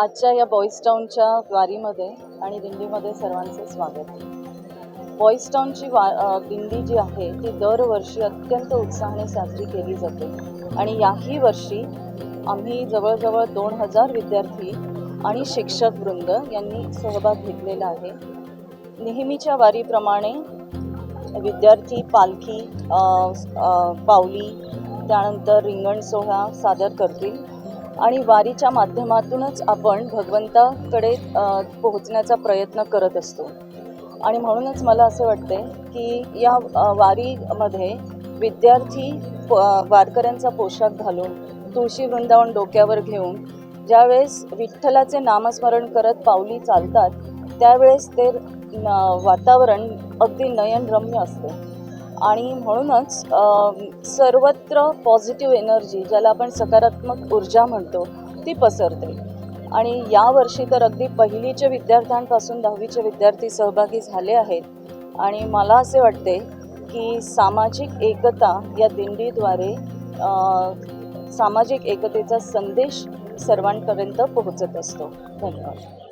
आजच्या या बॉईज टाऊनच्या वारीमध्ये आणि दिंडीमध्ये सर्वांचे स्वागत. बॉईज टाऊनची वा दिंडी जी आहे ती दरवर्षी अत्यंत उत्साहाने साजरी केली जाते. आणि याही वर्षी आम्ही जवळजवळ दोन हजार विद्यार्थी आणि शिक्षक वृंद यांनी सहभाग घेतलेला आहे. नेहमीच्या वारीप्रमाणे विद्यार्थी पालखी पावली त्यानंतर रिंगण सोहळा सादर करतील. आणि वारीच्या माध्यमातूनच आपण भगवंताकडे पोहोचण्याचा प्रयत्न करत असतो. आणि म्हणूनच मला असं वाटते की या वारीमध्ये विद्यार्थी प- वारकऱ्यांचा पोशाख घालून तुळशी वृंदावन डोक्यावर घेऊन ज्यावेळेस विठ्ठलाचे नामस्मरण करत पावली चालतात त्यावेळेस ते न- वातावरण अगदी नयनरम्य असते. आणि म्हणूनच सर्वत्र पॉझिटिव्ह एनर्जी ज्याला आपण सकारात्मक ऊर्जा म्हणतो ती पसरते. आणि यावर्षी तर अगदी पहिलीच्या विद्यार्थ्यांपासून दहावीचे विद्यार्थी सहभागी झाले आहेत. आणि मला असे वाटते की सामाजिक एकता या दिंडीद्वारे सामाजिक एकतेचा संदेश सर्वांपर्यंत पोहोचत असतो. धन्यवाद.